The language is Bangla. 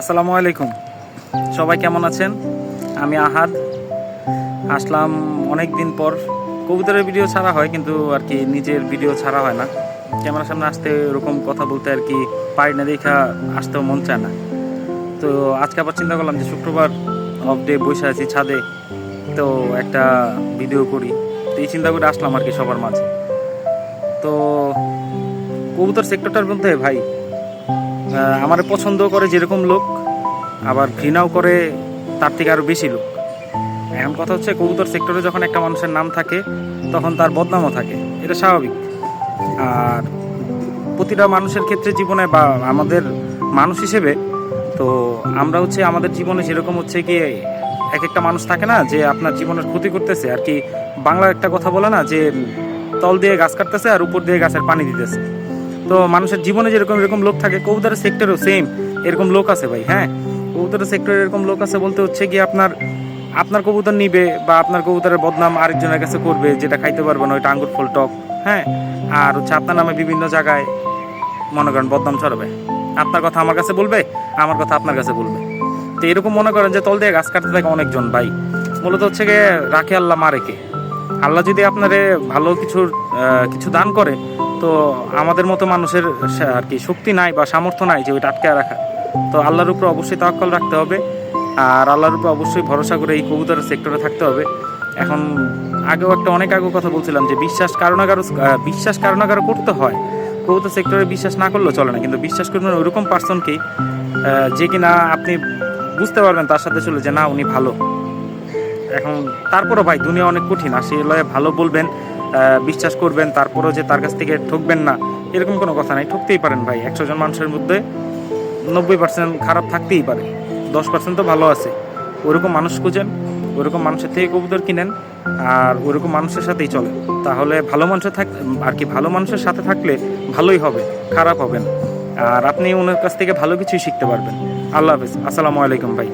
আসসালামু আলাইকুম। সবাই কেমন আছেন? আমি আহাদ। আসলাম অনেক দিন পর। কবুতরের ভিডিও ছাড়া হয় কিন্তু আর কি নিজের ভিডিও ছাড়া হয় না। ক্যামেরার সামনে আসতে এরকম কথা বলতে আর কি পারি না, দেখা আসতেও মন চায় না। তো আজকে আবার চিন্তা করলাম যে শুক্রবার অফ ডে বসে আছি ছাদে। তো একটা ভিডিও করি। তো এই চিন্তা করে আসলাম আর কি সবার মাঝে। তো কবুতর সেক্টরটার মধ্যে ভাই আমার পছন্দ করে যেরকম লোক, আবার ঘৃণাও করে তার থেকে আরও বেশি লোক। এখন কথা হচ্ছে কবুতর সেক্টরে যখন একটা মানুষের নাম থাকে, তখন তার বদনামও থাকে। এটা স্বাভাবিক। আর প্রতিটা মানুষের ক্ষেত্রে জীবনে বা আমাদের মানুষ হিসেবে, তো আমরা হচ্ছে আমাদের জীবনে যেরকম হচ্ছে কি, এক একটা মানুষ থাকে না যে আপনার জীবনের ক্ষতি করতেছে। আর কি বাংলা একটা কথা বলে না যে তল দিয়ে গাছ কাটতেছে আর উপর দিয়ে গাছের পানি দিতেছে। তো মানুষের জীবনে যেরকম এরকম লোক থাকে, কবুতরের সেক্টরেও সেম এরকম লোক আছে ভাই হ্যাঁ? কবুতরের সেক্টরে এরকম লোক আছে বলতে হচ্ছে কি আপনার আপনার কবুতর নিবে বা আপনার কবুতরের বদনাম আরেকজনের কাছে করবে, যেটা খাইতে পারবে না, ওইটা আঙ্গুর, ফুল, টক হ্যাঁ? আর হচ্ছে আপনার নামে বিভিন্ন জায়গায়, মনে করেন বদনাম ছড়াবে। আপনার কথা আমার কাছে বলবে, আমার কথা আপনার কাছে বলবে। তো এরকম মনে করেন যে তল দিয়ে গাছ কাটতে থাকে অনেকজন ভাই। মূলত হচ্ছে গিয়ে রাখে আল্লাহ মারেকে। আল্লাহ যদি আপনারে ভালো কিছুর কিছু দান করে তো আমাদের মতো মানুষের আর কি শক্তি নাই বা সামর্থ্য নাই যে ওইটা আটকে রাখা। তো আল্লাহর উপরে অবশ্যই তাওয়াক্কাল রাখতে হবে। আর আল্লাহর উপর অবশ্যই ভরসা করে এই কবুতরের সেক্টরে থাকতে হবে। এখন আগেও একটা অনেক আগে কথা বলছিলাম যে বিশ্বাস কারও না কারও বিশ্বাস কারও না কারও করতে হয়। কবুতর সেক্টরে বিশ্বাস না করলেও চলে না। কিন্তু বিশ্বাস করবেন ওইরকম পার্সনকেই যে কিনা আপনি বুঝতে পারবেন তার সাথে চলে যে না, উনি ভালো। এখন তারপরও ভাই, দুনিয়া অনেক কঠিন। আর সেই লয়ে ভালো বলবেন বিশ্বাস করবেন, তারপরও যে তার কাছ থেকে ঠকবেন না, এরকম কোনো কথা নাই। ঠকতেই পারেন ভাই। একশো জন মানুষের মধ্যে নব্বই পার্সেন্ট খারাপ থাকতেই পারে। দশ পার্সেন্ট তো ভালো আছে। ওরকম মানুষ খুঁজেন, ওরকম মানুষের থেকে কবুতর কিনেন, আর ওরকম মানুষের সাথেই চলে তাহলে ভালো মানুষের থাক, আর কি ভালো মানুষের সাথে থাকলে ভালোই হবে, খারাপ হবে না। আর আপনি ওনার কাছ থেকে ভালো কিছুই শিখতে পারবেন। আল্লাহ হাফিজ। আসসালামু আলাইকুম ভাই।